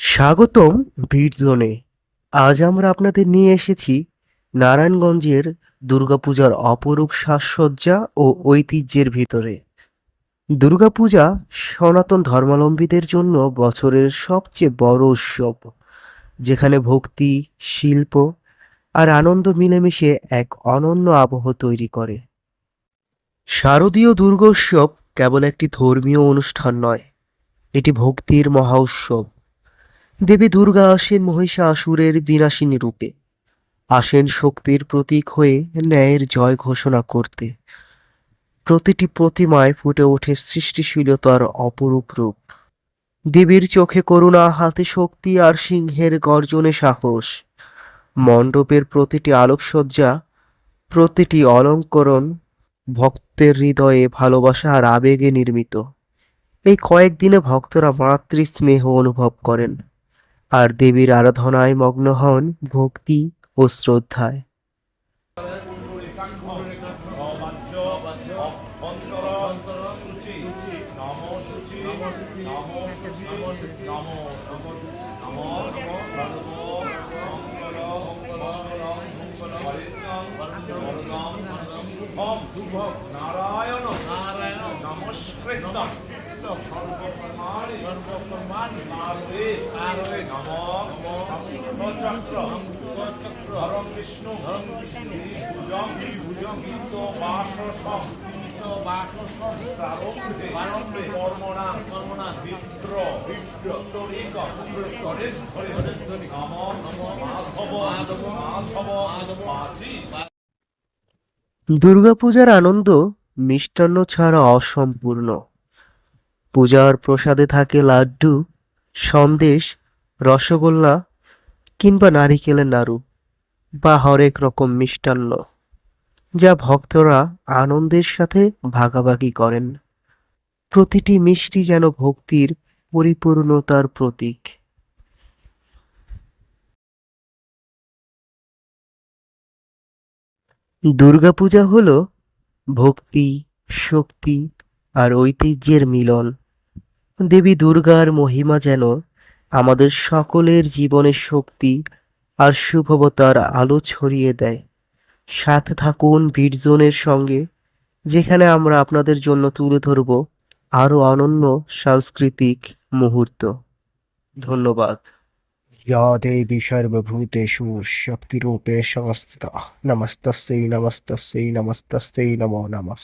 স্বাগতম ভিড জোনে। আজ আমরা আপনাদের নিয়ে এসেছি নারায়ণগঞ্জের দুর্গাপূজার অপরূপ সাজসজ্জা ও ঐতিহ্যের ভিতরে। দুর্গাপূজা সনাতন ধর্মাবলম্বীদের জন্য বছরের সবচেয়ে বড় উৎসব, যেখানে ভক্তি, শিল্প আর আনন্দ মিলেমিশে এক অনন্য আবহ তৈরি করে। শারদীয় দুর্গোৎসব কেবল একটি ধর্মীয় অনুষ্ঠান নয়, এটি ভক্তির মহা উৎসব। দেবী দুর্গা আসেন মহিষাসুরের বিনাশিনী রূপে। আসেন শক্তির প্রতীক হয়ে ন্যায়ের জয় ঘোষণা করতে। প্রতিটি প্রতিমায় ফুটে ওঠে সৃষ্টিশীলতার অপরূপ রূপ। দেবীর চোখে করুণা, হাতে শক্তি আর সিংহের গর্জনে সাহস। মণ্ডপের প্রতিটি আলোকসজ্জা, প্রতিটি অলঙ্করণ ভক্তের হৃদয়ে ভালোবাসা আর আবেগে নির্মিত। এই কয়েকদিনে ভক্তরা মাতৃস্নেহ অনুভব করেন। আর দেবীর আরাধনায় মগ্ন হন ভক্তি ও শ্রদ্ধায়। নারায়ণ। নারায়ণ। নমস্কৃত দুর্গাপূজার আনন্দ মিষ্টান্ন ছাড়া অসম্পূর্ণ। পূজার প্রসাদে থাকে লাড্ডু, সন্দেশ, রসগোল্লা কিংবা নারিকেলের নাড়ু বা হরেক রকম মিষ্টান্ন, যা ভক্তরা আনন্দের সাথে ভাগাভাগি করেন। প্রতিটি মিষ্টি যেন ভক্তির পরিপূর্ণতার প্রতীক। দুর্গাপূজা হল ভক্তি, শক্তি আর ঐতিহ্যের মিলন। দেবী দুর্গার মহিমা যেন আমাদের সকলের জীবনের শক্তি আর শুভবতার আলো ছড়িয়ে দেয় সাথে থাকুন বীরজনের সঙ্গে যেখানে আমরা আপনাদের জন্য তুলে ধরব আরও অনন্য সাংস্কৃতিক মুহূর্ত ধন্যবাদ या देवी सर्वभूतेषु शक्तिरूपे संस्थिता नमस्तस्यै नमस्तस्यै नमस्तस्यै नमो नमः